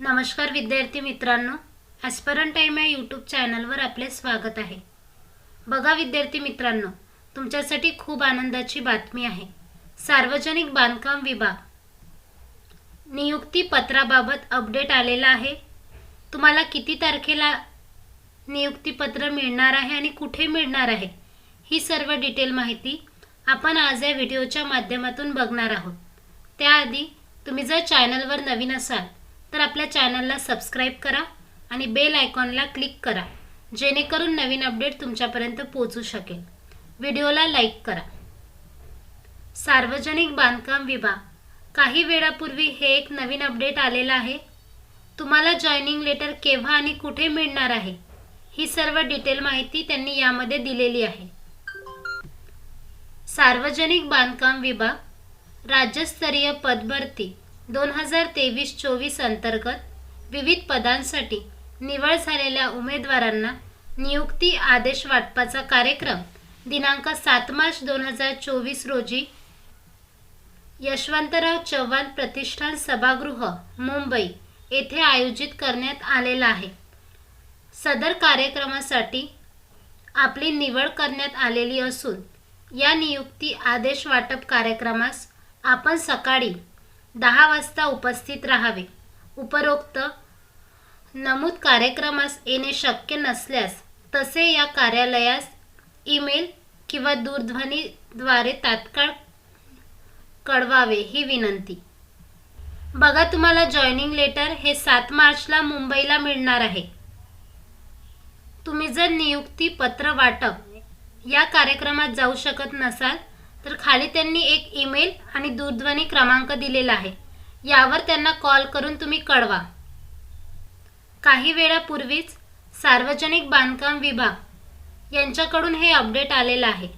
नमस्कार विद्यार्थी मित्रांनो ॲस्परन टाईम या यूट्यूब चॅनलवर आपले स्वागत आहे. बघा विद्यार्थी मित्रांनो तुमच्यासाठी खूप आनंदाची बातमी आहे. सार्वजनिक बांधकाम विभाग. नियुक्ती पत्राबाबत अपडेट आलेला आहे. तुम्हाला किती तारखेला नियुक्तीपत्र मिळणार आहे आणि कुठे मिळणार आहे ही सर्व डिटेल माहिती आपण आज या व्हिडिओच्या माध्यमातून बघणार आहोत. त्याआधी तुम्ही जर चॅनलवर नवीन असाल तर आपल्या चॅनलला सबस्क्राईब करा आणि बेल आयकॉनला क्लिक करा जेणेकरून नवीन अपडेट तुमच्यापर्यंत पोहोचू शकेल. व्हिडिओला लाईक करा. सार्वजनिक बांधकाम विभाग. काही वेळापूर्वी हे एक नवीन अपडेट आलेलं आहे. तुम्हाला जॉईनिंग लेटर केव्हा आणि कुठे मिळणार आहे? ही सर्व डिटेल माहिती त्यांनी यामध्ये दिलेली आहे. सार्वजनिक बांधकाम विभाग. राज्यस्तरीय पदभरती. दोन हजार तेवीस चोवीस अंतर्गत विविध पदांसाठी निवड झालेल्या उमेदवारांना नियुक्ती आदेश वाटपाचा कार्यक्रम दिनांक सात मार्च दोन हजार चोवीस रोजी यशवंतराव चव्हाण प्रतिष्ठान सभागृह मुंबई येथे आयोजित करण्यात आलेला आहे. सदर कार्यक्रमासाठी आपली निवड करण्यात आलेली असून या नियुक्ती आदेश वाटप कार्यक्रमास आपण सकाळी दहा वाजता उपस्थित राहावे. उपरोक्त नमूद कार्यक्रमास येणे शक्य नसल्यास तसे या कार्यालयास ईमेल किंवा दूरध्वनीद्वारे तात्काळ कळवावे ही विनंती. बघा तुम्हाला जॉईनिंग लेटर हे सात मार्चला मुंबईला मिळणार आहे. तुम्ही जर नियुक्ती पत्र वाटप या कार्यक्रमात जाऊ शकत नसाल तर खाली त्यांनी एक ईमेल आणि दूरध्वनी क्रमांक दिलेला आहे. यावर त्यांना कॉल करून तुम्ही कळवा. काही वेळापूर्वीच सार्वजनिक बांधकाम विभाग यांच्याकडून हे अपडेट आलेलं आहे.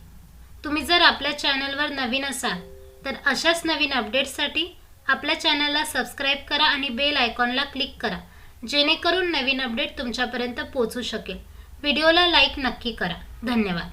तुम्ही जर आपल्या चॅनलवर नवीन असाल तर अशाच नवीन अपडेट्ससाठी आपल्या चॅनलला सबस्क्राईब करा आणि बेल आयकॉनला क्लिक करा जेणेकरून नवीन अपडेट तुमच्यापर्यंत पोहोचू शकेल. व्हिडिओला लाईक नक्की करा. धन्यवाद.